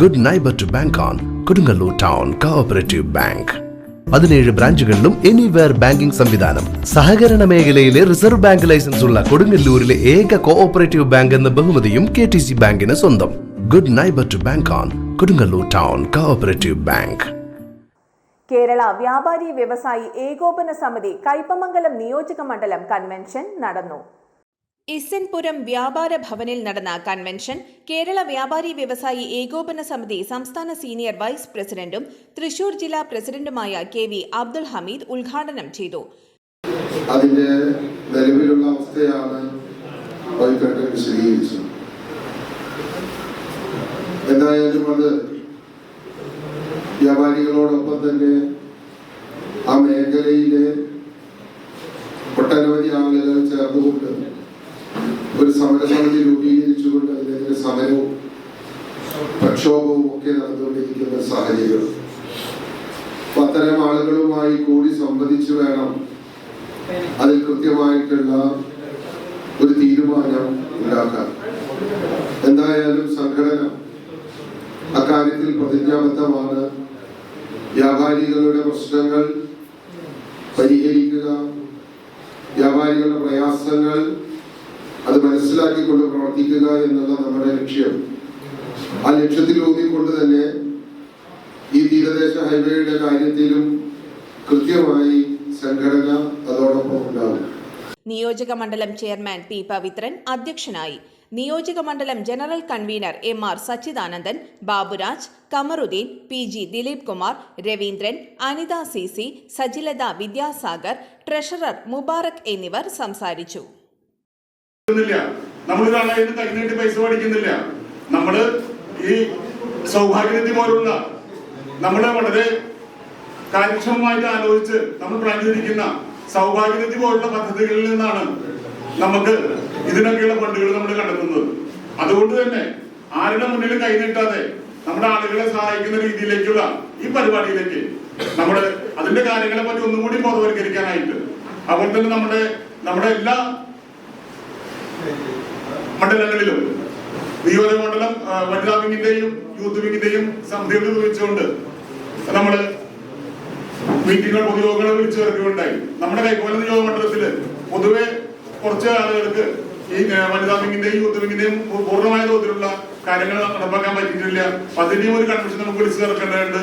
Good neighbour to bank on Kodungallur town cooperative bank പതിനേഴ് ബ്രാഞ്ചുകളിലും anywhere banking സംവിധാനം. സഹകരണ മേഖലയിലെ റിസർവ് ബാങ്ക് ലൈസൻസ് ഉള്ള കൊടുങ്ങല്ലൂരിലെ ഏക കോഓപ്പറേറ്റീവ് ബാങ്ക് എന്ന ബഹുമതിയും കെ ടി സി ബാങ്കിന് സ്വന്തം. Good neighbour to bank on Kodungallur town cooperative bank Kerala വ്യാപാരി വ്യവസായി ഏകോപന സമിതി കൈപ്പമംഗലം നിയോജക മണ്ഡലം കൺവെൻഷൻ നടന്നു. ഇസൻപുരം വ്യാപാര ഭവനിൽ നടന്ന കൺവെൻഷൻ കേരള വ്യാപാരി വ്യവസായി ഏകോപന സമിതി സംസ്ഥാന സീനിയർ വൈസ് പ്രസിഡന്റും തൃശൂർ ജില്ലാ പ്രസിഡന്റുമായ കെ വി അബ്ദുൽ ഹമീദ് ഉദ്ഘാടനം ചെയ്തു. അതിന്റെ നിലവിലുള്ള അവസ്ഥയാണ് അത് വ്യാപാരികളോടൊപ്പം തന്നെ ആ മേഖലയിലെ ഒട്ടനവധി ആളുകൾ ചേർന്നുകൊണ്ട് സമരസമിതി രൂപീകരിച്ചുകൊണ്ട് അതിനെതിരെ സമരവും പ്രക്ഷോഭവും ഒക്കെ നടന്നുകൊണ്ടിരിക്കുന്ന സാഹചര്യം. അത്തരം ആളുകളുമായി കൂടി സംവദിച്ചു വേണം അതിൽ കൃത്യമായിട്ടുള്ള ഒരു തീരുമാനം ഉണ്ടാക്കാൻ. എന്തായാലും സംഘടന അക്കാര്യത്തിൽ പ്രതിജ്ഞാബദ്ധമാണ്. വ്യാപാരികളുടെ പ്രശ്നങ്ങൾ പരിഹരിക്കുക വ്യാപാരികളുടെ പ്രയാസങ്ങൾ മനസ്സിലാക്കിക്കൊണ്ട് പ്രവർത്തിക്കുക എന്നുള്ള നമ്മുടെ ലക്ഷ്യം. ആ ലക്ഷ്യത്തിൽ ഊന്നിക്കൊണ്ട് തന്നെ ഈ തീരദേശ ഹൈവേയുടെ കാര്യത്തിലും കൃത്യമായി സംഘടന അതോടൊപ്പം ഉണ്ടാവും നിയോജക മണ്ഡലം ചെയർമാൻ പി പവിത്രൻ അധ്യക്ഷനായി. നിയോജക മണ്ഡലം general convener M R Sachidanandan Baburaj Kamaruddin P G Dileep Kumar Raveendran Anitha C C Sajilatha Vidyasagar treasurer Mubarak എന്നിവർ സംസാരിച്ചു. ില്ല നമ്മളൊരാളെ കൈനീട്ടി പൈസ മേടിക്കുന്നില്ല. നമ്മൾ ഈ സൗഭാഗ്യനിധി പോലുള്ള നമ്മളെ വളരെ കാര്യക്ഷമമായിട്ട് ആലോചിച്ച് നമ്മൾ പ്ലാൻ സൗഭാഗ്യനിധി പോലുള്ള പദ്ധതികളിൽ നിന്നാണ് നമുക്ക് ഇതിനൊക്കെയുള്ള ഫണ്ടുകൾ നമ്മൾ കണ്ടെത്തുന്നത്. അതുകൊണ്ട് തന്നെ ആരുടെ മുന്നിൽ കൈനീട്ടാതെ നമ്മുടെ ആളുകളെ സഹായിക്കുന്ന രീതിയിലേക്കുള്ള ഈ പരിപാടിയിലേക്ക് നമ്മൾ അതിന്റെ കാര്യങ്ങളെ പറ്റി ഒന്നും കൂടി ബോധവൽക്കരിക്കാനായിട്ട്. അതുപോലെ തന്നെ നമ്മുടെ നമ്മുടെ എല്ലാ മണ്ഡലങ്ങളിലും നിയോജക മണ്ഡലം വനിതാ വിങ്ങിന്റെയും യൂത്ത് വിങ്ങിന്റെയും സമിതികൾ ഉപയോഗിച്ചുകൊണ്ട് നമ്മൾ മീറ്റിങ്ങുകൾ പൊതുയോഗങ്ങൾ വിളിച്ചു ചേർക്കുകയുണ്ടായി. നമ്മുടെ കൈക്കോല നിയോജക മണ്ഡലത്തിൽ പൊതുവെ കുറച്ച് ആളുകൾക്ക് ഈ വനിതാ വിങ്ങിന്റെയും യൂത്ത് വിങ്ങിന്റെയും പൂർണമായ തോതിലുള്ള കാര്യങ്ങൾ നടപ്പാക്കാൻ പറ്റിയിട്ടില്ല. അതിന്റെയും ഒരു കൺവെൻഷൻ നമുക്ക് വിളിച്ചു ചേർക്കേണ്ടതുണ്ട്.